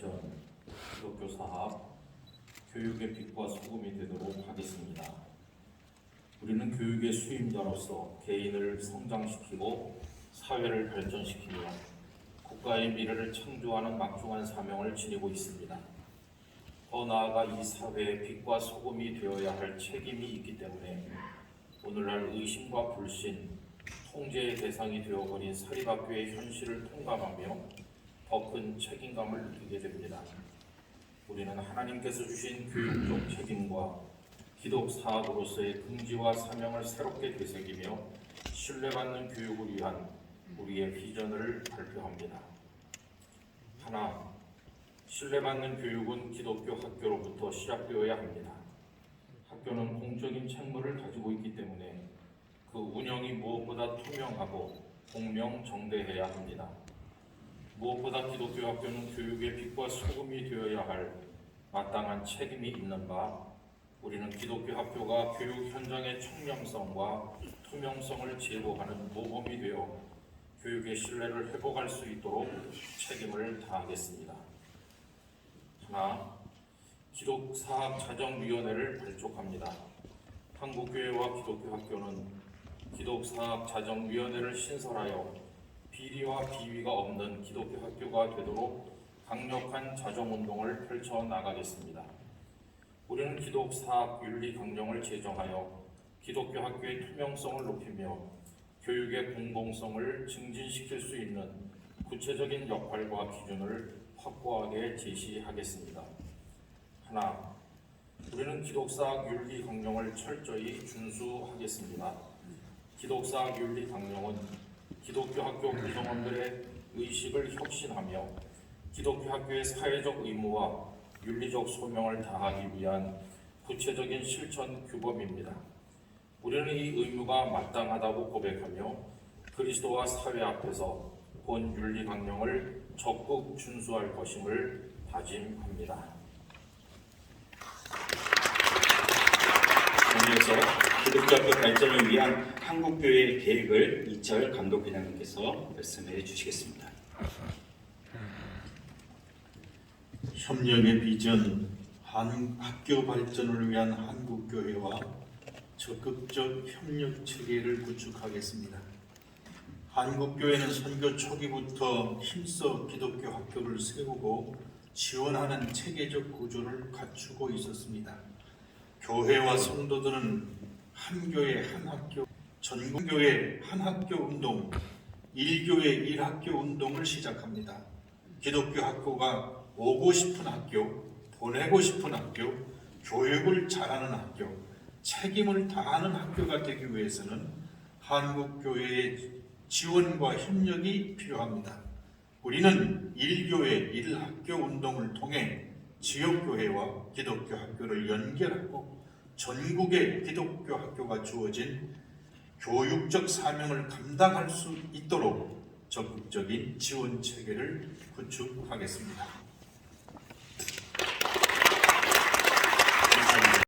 비전 기독교 사학 교육의 빛과 소금이 되도록 하겠습니다. 우리는 교육의 수임자로서 개인을 성장시키고 사회를 발전시키며 국가의 미래를 창조하는 막중한 사명을 지니고 있습니다. 더 나아가 이 사회의 빛과 소금이 되어야 할 책임이 있기 때문에 오늘날 의심과 불신, 통제의 대상이 되어버린 사립학교의 현실을 통감하며 더 큰 책임감을 느끼게 됩니다. 우리는 하나님께서 주신 교육적 책임과 기독 사학으로서의 긍지와 사명을 새롭게 되새기며 신뢰받는 교육을 위한 우리의 비전을 발표합니다. 하나, 신뢰받는 교육은 기독교 학교로부터 시작되어야 합니다. 학교는 공적인 책무를 가지고 있기 때문에 그 운영이 무엇보다 투명하고 공명정대해야 합니다. 무엇보다 기독교 학교는 교육의 빛과 소금이 되어야 할 마땅한 책임이 있는 바 우리는 기독교 학교가 교육 현장의 청렴성과 투명성을 제고하는 모범이 되어 교육의 신뢰를 회복할 수 있도록 책임을 다하겠습니다. 하나, 기독사학자정위원회를 발족합니다. 한국교회와 기독교 학교는 기독사학자정위원회를 신설하여 비리와 비위가 없는 기독교 학교가 되도록 강력한 자정운동을 펼쳐 나가겠습니다. 우리는 기독사학 윤리 강령을 제정하여 기독교 학교의 투명성을 높이며 교육의 공공성을 증진시킬 수 있는 구체적인 역할과 기준을 확고하게 제시하겠습니다. 하나, 우리는 기독사학 윤리 강령을 철저히 준수하겠습니다. 기독사학 윤리 강령은 기독교 학교 구성원들의 의식을 혁신하며 기독교 학교의 사회적 의무와 윤리적 소명을 다하기 위한 구체적인 실천 규범입니다. 우리는 이 의무가 마땅하다고 고백하며 그리스도와 사회 앞에서 본 윤리 강령을 적극 준수할 것임을 다짐합니다. 이어서 기독교학교 발전을 위한 한국교회 계획을 이철 감독회장님께서 말씀해 주시겠습니다. 협력의 비전, 한 학교 발전을 위한 한국교회와 적극적 협력 체계를 구축하겠습니다. 한국교회는 선교 초기부터 힘써 기독교 학교를 세우고 지원하는 체계적 구조를 갖추고 있었습니다. 교회와 성도들은 한 교회 한 학교, 전국교회 한 학교 운동, 일교회 일학교 운동을 시작합니다. 기독교 학교가 오고 싶은 학교, 보내고 싶은 학교, 교육을 잘하는 학교, 책임을 다하는 학교가 되기 위해서는 한국 교회의 지원과 협력이 필요합니다. 우리는 일교회 일학교 운동을 통해 지역 교회와 기독교 학교를 연결하고 전국의 기독교 학교가 주어진 교육적 사명을 감당할 수 있도록 적극적인 지원 체계를 구축하겠습니다.